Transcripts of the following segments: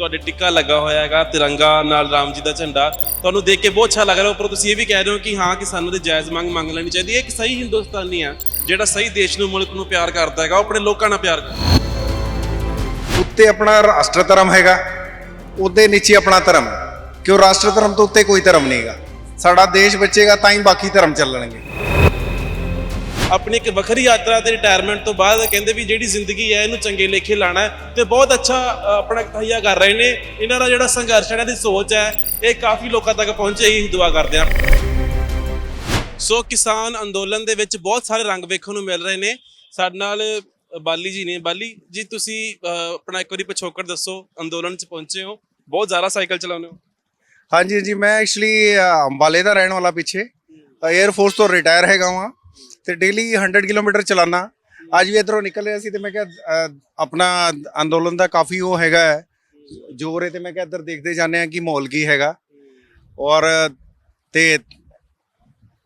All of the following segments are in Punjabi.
ਤੁਹਾਡੇ ਟਿੱਕਾ ਲੱਗਾ ਹੋਇਆ ਹੈਗਾ, ਤਿਰੰਗਾ ਨਾਲ ਰਾਮ ਜੀ ਦਾ ਝੰਡਾ। ਤੁਹਾਨੂੰ ਦੇਖ ਕੇ ਬਹੁਤ ਅੱਛਾ ਲੱਗ ਰਿਹਾ, ਉੱਪਰ ਤੁਸੀਂ ਇਹ ਵੀ ਕਹਿ ਰਹੇ ਹੋ ਕਿ ਹਾਂ ਕਿਸਾਨਾਂ ਦੀ ਜਾਇਜ਼ ਮੰਗ ਮੰਗ ਲੈਣੀ ਚਾਹੀਦੀ ਹੈ। ਇੱਕ ਸਹੀ ਹਿੰਦੁਸਤਾਨੀ ਆ, ਜਿਹੜਾ ਸਹੀ ਦੇਸ਼ ਨੂੰ, ਮੁਲਕ ਨੂੰ ਪਿਆਰ ਕਰਦਾ ਹੈਗਾ, ਉਹ ਆਪਣੇ ਲੋਕਾਂ ਨਾਲ ਪਿਆਰ ਕਰਦਾ। ਉੱਤੇ ਆਪਣਾ ਰਾਸ਼ਟਰ ਧਰਮ ਹੈਗਾ, ਉਹਦੇ ਨੀਚੇ ਆਪਣਾ ਧਰਮ। ਹੈ ਕਿਉਂ ਰਾਸ਼ਟਰ ਧਰਮ ਤੋਂ ਉੱਤੇ ਕੋਈ ਧਰਮ ਨਹੀਂਗਾ ਸਾਡਾ ਦੇਸ਼ ਬਚੇਗਾ, ਤਾਂ ਹੀ ਬਾਕੀ ਧਰਮ ਚੱਲਣਗੇ। ਆਪਣੀ ਇੱਕ ਵੱਖਰੀ ਯਾਤਰਾ ਤੇ ਰਿਟਾਇਰਮੈਂਟ ਤੋਂ ਬਾਅਦ ਕਹਿੰਦੇ ਵੀ ਜਿਹੜੀ ਜ਼ਿੰਦਗੀ ਹੈ, ਇਹਨੂੰ ਚੰਗੇ ਲੇਖੇ ਲਾਣਾ ਹੈ ਤੇ ਬਹੁਤ ਅੱਛਾ ਆਪਣਾ ਤਹਈਆ ਕਰ ਰਹੇ ਨੇ। ਇਹਨਾਂ ਦਾ ਜਿਹੜਾ ਸੰਘਰਸ਼ ਹੈ, ਇਹਨਾਂ ਦੀ ਸੋਚ ਹੈ, ਇਹ ਕਾਫੀ ਲੋਕਾਂ ਤੱਕ ਪਹੁੰਚੇ ਹੀ ਦੁਆ ਕਰਦੇ ਹਾਂ। ਸੋ ਕਿਸਾਨ ਅੰਦੋਲਨ ਦੇ ਵਿੱਚ ਬਹੁਤ ਸਾਰੇ ਰੰਗ ਵੇਖਣ ਨੂੰ ਮਿਲ ਰਹੇ ਨੇ। ਸਾਡੇ ਨਾਲ ਬਾਲੀ ਜੀ ਨੇ। ਬਾਲੀ ਜੀ, ਤੁਸੀਂ ਆਪਣਾ ਇੱਕ ਵਾਰੀ ਪਿਛੋਕੜ ਦੱਸੋ, ਅੰਦੋਲਨ 'ਚ ਪਹੁੰਚੇ ਹੋ। ਬਹੁਤ ਜ਼ਿਆਦਾ ਸਾਈਕਲ ਚਲਾਉਂਦੇ ਹੋ। ਹਾਂਜੀ ਜੀ, ਮੈਂ ਐਕਚੁਅਲੀ ਅੰਬਾਲੇ ਦਾ ਰਹਿਣ ਵਾਲਾ ਪਿੱਛੇ। 에ਅਰ ਫੋਰਸ ਤੋਂ ਰਿਟਾਇਰ ਹੈਗਾ ਵਾਂ। ਤੇ ਡੇਲੀ 100 ਕਿਲੋਮੀਟਰ ਚਲਾਨਾ। ਅੱਜ ਵੀ ਇਧਰੋਂ ਨਿਕਲ ਰਿਹਾ ਸੀ ਤੇ ਮੈਂ ਕਿਹਾ ਆਪਣਾ ਅੰਦੋਲਨ ਦਾ ਕਾਫੀ ਉਹ ਹੈਗਾ ਹੈ, ਜ਼ੋਰ ਹੈ ਤੇ ਮੈਂ ਕਿਹਾ ਇੱਧਰ ਦੇਖਦੇ ਜਾਂਦੇ ਆ ਕਿ ਮਾਹੌਲ ਕੀ ਹੈਗਾ। ਔਰ ਤੇ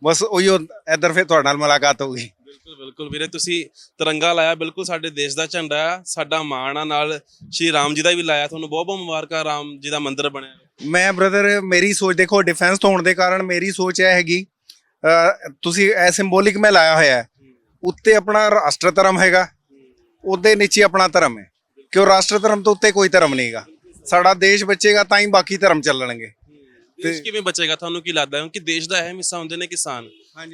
ਬਸ ਉਹੀਓ ਇੱਧਰ ਫਿਰ ਤੁਹਾਡੇ ਨਾਲ ਮੁਲਾਕਾਤ ਹੋ ਗਈ। ਬਿਲਕੁਲ ਬਿਲਕੁਲ ਵੀਰੇ ਤੁਸੀਂ ਤਿਰੰਗਾ ਲਾਇਆ। ਬਿਲਕੁਲ ਸਾਡੇ ਦੇਸ਼ ਦਾ ਝੰਡਾ ਆ ਸਾਡਾ ਮਾਣ ਆ ਨਾਲ ਸ਼੍ਰੀ ਰਾਮ ਜੀ ਦਾ ਵੀ ਲਾਇਆ। ਤੁਹਾਨੂੰ ਬਹੁਤ ਬਹੁਤ ਮੁਬਾਰਕਾਂ ਰਾਮ ਜੀ ਦਾ ਮੰਦਿਰ ਬਣਿਆ। ਮੈਂ ਬ੍ਰਦਰ ਮੇਰੀ ਸੋਚ ਦੇਖੋ ਡਿਫੈਂਸ ਤੋਂ ਹੋਣ ਦੇ ਕਾਰਨ ਮੇਰੀ ਸੋਚ ਇਹ ਹੈਗੀ ਤੁਸੀਂ ਇਹ ਸਿੰਬੋਲਿਕ ਮੈਂ ਲਾਇਆ ਹੋਇਆ ਹੈ। ਉੱਤੇ ਆਪਣਾ ਰਾਸ਼ਟਰ ਧਰਮ ਹੈਗਾ। ਉਹਦੇ ਨੀਚੇ ਆਪਣਾ ਧਰਮ ਹੈ। ਕਿਉਂ ਰਾਸ਼ਟਰ ਧਰਮ ਤੋਂ ਉੱਤੇ ਕੋਈ ਧਰਮ ਨਹੀਂਗਾ ਸਾਡਾ ਦੇਸ਼ ਬਚੇਗਾ ਤਾਂ ਹੀ ਬਾਕੀ ਧਰਮ ਚੱਲਣਗੇ। ਦੇਸ਼ ਕਿਵੇਂ ਬਚੇਗਾ? ਤੁਹਾਨੂੰ ਕੀ ਲੱਗਦਾ? ਹੈ ਕਿ ਦੇਸ਼ ਦਾ ਅਹਿਮ ਹਿੱਸਾ ਹੁੰਦੇ ਨੇ ਕਿਸਾਨ।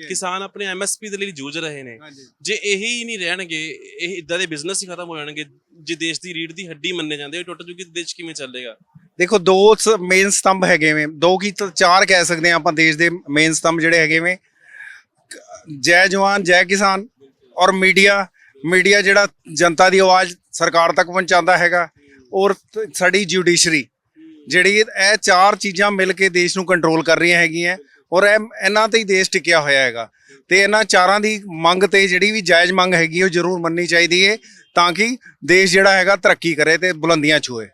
ਕਿਸਾਨ ਆਪਣੇ ਐਮਐਸਪੀ ਦੇ ਲਈ ਜੂਝ ਰਹੇ ਨੇ। ਜੇ ਇਹੀ ਹੀ ਨਹੀਂ ਰਹਿਣਗੇ ਇਹ ਇਦਾਂ ਦੇ ਬਿਜ਼ਨਸ ਹੀ ਖਤਮ ਹੋ ਜਾਣਗੇ ਜੇ ਦੇਸ਼ ਦੀ ਰੀੜ ਦੀ ਹੱਡੀ ਮੰਨੇ ਜਾਂਦੇ ਉਹ ਟੁੱਟ ਜੂਗੀ ਦੇਸ਼ ਕਿਵੇਂ ਚੱਲੇਗਾ? ਦੇਖੋ, ਦੋ ਮੇਨ ਸਤੰਭ ਹੈਗੇ ਵੇ ਦੋ ਕੀ ਚਾਰ ਕਹਿ ਸਕਦੇ ਆ ਆਪਾਂ ਦੇਸ਼ ਦੇ ਮੇਨ ਸਤੰਭ ਜਿਹੜੇ ਹੈਗੇ ਵੇ ਜੈ ਜਵਾਨ, ਜੈ ਕਿਸਾਨ ਔਰ ਮੀਡੀਆ। ਮੀਡੀਆ ਜਿਹੜਾ ਜਨਤਾ ਦੀ ਆਵਾਜ਼ ਸਰਕਾਰ ਤੱਕ ਪਹੁੰਚਾਉਂਦਾ ਹੈਗਾ ਔਰ ਸਾਡੀ ਜੁਡੀਸ਼ਰੀ ਜਿਹੜੀ ਇਹ ਚਾਰ ਚੀਜ਼ਾਂ ਮਿਲ ਕੇ ਦੇਸ਼ ਨੂੰ ਕੰਟਰੋਲ ਕਰ ਰਹੀਆਂ ਹੈਗੀਆਂ ਔਰ ਇਹ, ਇਹਨਾਂ ਤੇ ਹੀ ਦੇਸ਼ ਟਿਕਿਆ ਹੋਇਆ ਹੈਗਾ। ਤੇ ਇਹਨਾਂ ਚਾਰਾਂ ਦੀ ਮੰਗ ਤੇ ਜਿਹੜੀ ਵੀ ਜਾਇਜ਼ ਮੰਗ ਹੈਗੀ ਉਹ ਜ਼ਰੂਰ ਮੰਨਣੀ ਚਾਹੀਦੀ ਹੈ ਤਾਂ ਕਿ ਦੇਸ਼ ਜਿਹੜਾ ਹੈਗਾ ਤਰੱਕੀ ਕਰੇ ਤੇ ਬੁਲੰਦੀਆਂ ਛੂਏ।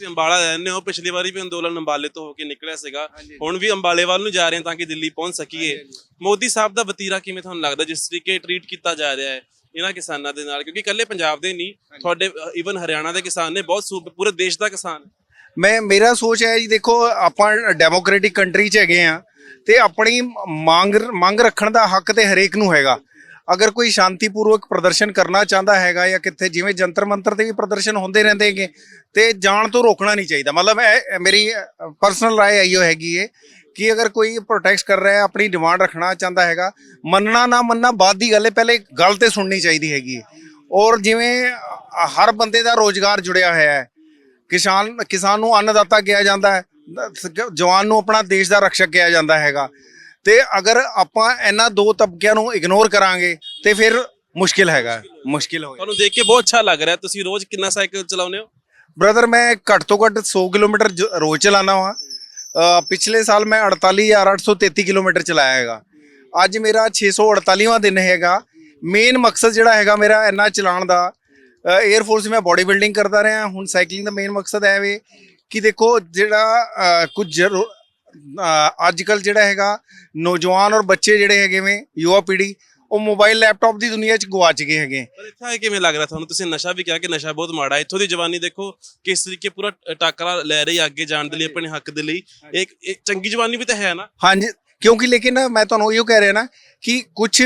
ਤੁਸੀਂ ਅੰਬਾਲਾ ਰਹਿੰਦੇ ਹੋ ਪਿਛਲੀ ਵਾਰੀ ਵੀ ਅੰਦੋਲਨ ਅੰਬਾਲੇ ਤੋਂ ਹੋ ਕੇ ਨਿਕਲਿਆ ਸੀਗਾ। ਹੁਣ ਵੀ ਅੰਬਾਲੇ ਵੱਲ ਨੂੰ ਜਾ ਰਹੇ ਹਾਂ ਤਾਂ ਕਿ ਦਿੱਲੀ ਪਹੁੰਚ ਸਕੀਏ। ਮੋਦੀ ਸਾਹਿਬ ਦਾ ਵਤੀਰਾ ਕਿਵੇਂ ਤੁਹਾਨੂੰ ਲੱਗਦਾ ਜਿਸ ਤਰੀਕੇ ਟਰੀਟ ਕੀਤਾ ਜਾ ਰਿਹਾ ਹੈ ਇਹਨਾਂ ਕਿਸਾਨਾਂ ਦੇ ਨਾਲ? ਕਿਉਂਕਿ ਇਕੱਲੇ ਪੰਜਾਬ ਦੇ ਨਹੀਂ ਤੁਹਾਡੇ ਈਵਨ ਹਰਿਆਣਾ ਦੇ ਕਿਸਾਨ ਨੇ ਬਹੁਤ ਸੂਬੇ ਪੂਰੇ ਦੇਸ਼ ਦਾ ਕਿਸਾਨ। ਮੈਂ ਮੇਰਾ ਸੋਚ ਹੈ ਜੀ ਦੇਖੋ ਆਪਾਂ ਡੈਮੋਕ੍ਰੈਟਿਕ ਕੰਟਰੀ 'ਚ ਹੈਗੇ ਆ ਤੇ ਆਪਣੀ ਮੰਗ ਮੰਗ ਰੱਖਣ ਦਾ ਹੱਕ ਤੇ ਹਰੇਕ ਨੂੰ ਹੈਗਾ। ਅਗਰ ਕੋਈ ਸ਼ਾਂਤੀਪੂਰਵਕ ਪ੍ਰਦਰਸ਼ਨ ਕਰਨਾ ਚਾਹੁੰਦਾ ਹੈਗਾ ਜਾਂ ਕਿੱਥੇ ਜਿਵੇਂ ਜੰਤਰ ਮੰਤਰ ਤੇ ਵੀ ਪ੍ਰਦਰਸ਼ਨ ਹੁੰਦੇ ਰਹਿੰਦੇ ਹੈਗੇ, ਤੇ ਜਾਣ ਤੋਂ ਰੋਕਣਾ ਨਹੀਂ ਚਾਹੀਦਾ। ਮਤਲਬ ਇਹ ਮੇਰੀ ਪਰਸਨਲ ਰਾਏ ਆਈਓ ਹੈਗੀ ਏ ਕਿ ਅਗਰ ਕੋਈ ਪ੍ਰੋਟੈਕਟ ਕਰ ਰਿਹਾ ਹੈ ਆਪਣੀ ਡਿਮਾਂਡ ਰੱਖਣਾ ਚਾਹੁੰਦਾ ਹੈਗਾ, ਮੰਨਣਾ ਨਾ ਮੰਨਣਾ ਬਾਅਦ ਦੀ ਗੱਲ ਹੈ ਪਹਿਲੇ ਗੱਲ ਤੇ ਸੁਣਨੀ ਚਾਹੀਦੀ ਹੈਗੀ ਹੈ ਔਰ ਜਿਵੇਂ ਹਰ ਬੰਦੇ ਦਾ ਰੋਜ਼ਗਾਰ ਜੁੜਿਆ ਹੋਇਆ ਹੈ। ਕਿਸਾਨ ਕਿਸਾਨ ਨੂੰ ਅੰਨਦਾਤਾ ਕਿਹਾ ਜਾਂਦਾ ਹੈ ਜਵਾਨ ਨੂੰ ਆਪਣਾ ਦੇਸ਼ ਦਾ ਰਕਸ਼ਕ ਕਿਹਾ ਜਾਂਦਾ ਹੈਗਾ। ਤੇ ਅਗਰ ਆਪਾਂ ਇਹਨਾਂ ਦੋ ਤਬਕਿਆਂ ਨੂੰ ਇਗਨੋਰ ਕਰਾਂਗੇ ਤੇ ਫਿਰ ਮੁਸ਼ਕਿਲ ਹੈਗਾ। ਮੁਸ਼ਕਿਲ ਹੋਏਗਾ ਤੁਹਾਨੂੰ ਦੇਖ ਕੇ ਬਹੁਤ ਅੱਛਾ ਲੱਗ ਰਿਹਾ। ਤੁਸੀਂ ਰੋਜ਼ ਕਿੰਨਾ ਸਾਈਕਲ ਚਲਾਉਂਦੇ ਹੋ? ਬ੍ਰਦਰ ਮੈਂ ਘੱਟ ਤੋਂ ਘੱਟ 100 ਕਿਲੋਮੀਟਰ ਜ- ਰੋਜ਼ ਚਲਾਣਾ ਅ, ਪਿਛਲੇ ਸਾਲ ਮੈਂ 48833 ਕਿਲੋਮੀਟਰ ਚਲਾਇਆ ਹੈਗਾ। ਅੱਜ ਮੇਰਾ 648ਵਾਂ ਦਿਨ ਹੈਗਾ। ਮੇਨ ਮਕਸਦ ਜਿਹੜਾ ਹੈਗਾ ਮੇਰਾ ਇੰਨਾ ਚਲਾਉਣ ਦਾ। 에ਅਰ ਫੋਰਸ ਮੈਂ ਬਾਡੀ ਬਿਲਡਿੰਗ ਕਰਦਾ ਰਿਹਾ। ਹੁਣ ਸਾਈਕਲਿੰਗ ਦਾ ਮੇਨ ਮਕਸਦ ਹੈ ਵੇ ਕਿ ਦੇਖੋ ਜਿਹੜਾ ਅ, ਕੁਝ ਜ਼ਰੂ- ਅੱਜ ਕੱਲ ਜਿਹੜਾ ਹੈਗਾ ਨੌਜਵਾਨ ਔਰ ਬੱਚੇ ਜਿਹੜੇ ਹੈਗੇ ਵੇ ਯੁਵਾ ਪੀੜ੍ਹੀ ਉਹ ਮੋਬਾਈਲ ਲੈਪਟਾਪ ਦੀ ਦੁਨੀਆ 'ਚ ਗਵਾਚ ਗਏ ਹੈਗੇ ਪਰ ਇੱਥੇ ਕਿਵੇਂ ਲੱਗ ਰਿਹਾ? ਤੁਹਾਨੂੰ ਤੁਸੀਂ ਨਸ਼ਾ ਵੀ ਕਿਹਾ ਕਿ ਨਸ਼ਾ ਬਹੁਤ ਮਾੜਾ ਹੈ। ਇੱਥੋਂ ਦੀ ਜਵਾਨੀ ਦੇਖੋ ਕਿਸ ਤਰੀਕੇ ਪੂਰਾ ਟਾਕਰਾ ਲੈ ਰਹੀ ਹੈ ਅੱਗੇ ਜਾਣ ਦੇ ਲਈ ਆਪਣੇ ਹੱਕ ਦੇ ਲਈ। ਇੱਕ ਇੱਕ ਚੰਗੀ ਜਵਾਨੀ ਵੀ ਤਾਂ ਹੈ ਨਾ? ਹਾਂਜੀ ਕਿਉਂਕਿ ਲੇਕਿਨ ਮੈਂ ਤੁਹਾਨੂੰ ਇਹੋ ਕਹਿ ਰਿਹਾ ਨਾ ਕਿ ਕੁਝ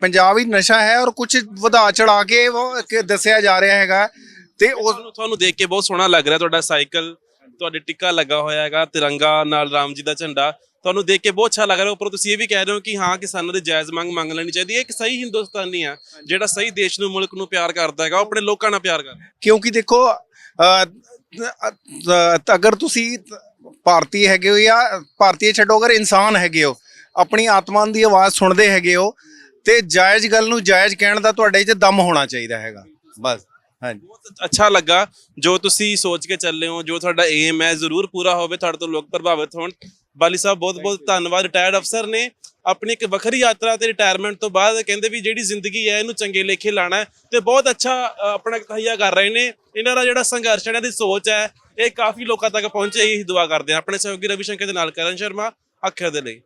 ਪੰਜਾਬ ਵਿੱਚ ਨਸ਼ਾ ਹੈ ਔਰ ਕੁਝ ਵਧਾ ਚੜਾ ਕੇ ਦੱਸਿਆ ਜਾ ਰਿਹਾ ਹੈਗਾ। ਤੇ ਉਹ ਤੁਹਾਨੂੰ ਦੇਖ ਕੇ ਬਹੁਤ ਸੋਹਣਾ ਲੱਗ ਰਿਹਾ ਤੁਹਾਡਾ ਸਾਈਕਲ। ਤੁਹਾਡੇ ਟਿੱਕਾ ਲੱਗਾ ਹੋਇਆ ਹੈਗਾ ਤਿਰੰਗਾ ਨਾਲ ਰਾਮ ਜੀ ਦਾ ਝੰਡਾ। ਤੁਹਾਨੂੰ ਦੇਖ ਕੇ ਬਹੁਤ ਅੱਛਾ ਲੱਗ ਰਿਹਾ ਉੱਪਰੋਂ ਤੁਸੀਂ ਇਹ ਵੀ ਕਹਿ ਰਹੇ ਹੋ ਕਿ ਹਾਂ ਕਿਸਾਨਾਂ ਦੀ ਜਾਇਜ਼ ਮੰਗ ਮੰਗ ਲੈਣੀ ਚਾਹੀਦੀ ਹੈ। ਇੱਕ ਸਹੀ ਹਿੰਦੁਸਤਾਨੀ ਆ ਜਿਹੜਾ ਸਹੀ ਦੇਸ਼ ਨੂੰ ਮੁਲਕ ਨੂੰ ਪਿਆਰ ਕਰਦਾ ਹੈਗਾ ਉਹ ਆਪਣੇ ਲੋਕਾਂ ਨਾਲ ਪਿਆਰ ਕਰਦਾ। ਕਿਉਂਕਿ ਦੇਖੋ ਅ, ਅਗਰ ਤੁਸੀਂ ਭਾਰਤੀ ਹੈਗੇ ਹੋ ਜਾਂ ਭਾਰਤੀ ਛੱਡੋ ਅਗਰ ਇਨਸਾਨ ਹੈਗੇ ਹੋ ਆਪਣੀ ਆਤਮਾ ਦੀ ਆਵਾਜ਼ ਸੁਣਦੇ ਹੈਗੇ ਹੋ ਤੇ ਜਾਇਜ਼ ਗੱਲ ਨੂੰ ਜਾਇਜ਼ ਕਹਿਣ ਦਾ ਤੁਹਾਡੇ 'ਚ ਦਮ ਹੋਣਾ ਚਾਹੀਦਾ ਹੈਗਾ। ਬਸ। ਹਾਂਜੀ। ਬਹੁਤ ਅੱਛਾ ਲੱਗਾ। ਜੋ ਤੁਸੀਂ ਸੋਚ ਕੇ ਚੱਲੇ ਹੋ ਜੋ ਤੁਹਾਡਾ ਏਮ ਹੈ ਜ਼ਰੂਰ ਪੂਰਾ ਹੋਵੇ ਤੁਹਾਡੇ ਤੋਂ ਲੋਕ ਪ੍ਰਭਾਵਿਤ ਹੋਣ। ਬਾਲੀ ਸਾਹਿਬ ਬਹੁਤ ਬਹੁਤ ਧੰਨਵਾਦ। ਰਿਟਾਇਰਡ ਅਫਸਰ ਨੇ ਆਪਣੀ ਇੱਕ ਵੱਖਰੀ ਯਾਤਰਾ ਤੇ ਰਿਟਾਇਰਮੈਂਟ ਤੋਂ ਬਾਅਦ ਕਹਿੰਦੇ ਵੀ ਜਿਹੜੀ ਜ਼ਿੰਦਗੀ ਹੈ ਇਹਨੂੰ ਚੰਗੇ ਲੇਖੇ ਲਾਣਾ ਤੇ ਬਹੁਤ ਅੱਛਾ ਆਪਣਾ ਤਹਈਆ ਕਰ ਰਹੇ ਨੇ। ਇਹਨਾਂ ਦਾ ਜਿਹੜਾ ਸੰਘਰਸ਼ ਹੈ, ਇਹਨਾਂ ਦੀ ਸੋਚ ਹੈ ਇਹ ਕਾਫੀ ਲੋਕਾਂ ਤੱਕ ਪਹੁੰਚੇ ਹੀ ਦੁਆ ਕਰਦੇ ਹਾਂ। ਆਪਣੇ ਸਹਿਯੋਗੀ ਰਵੀ ਸ਼ੰਕਰ ਦੇ ਨਾਲ ਕਰਨ ਸ਼ਰਮਾ ਅੱਖਰ ਦੇ ਲਈ।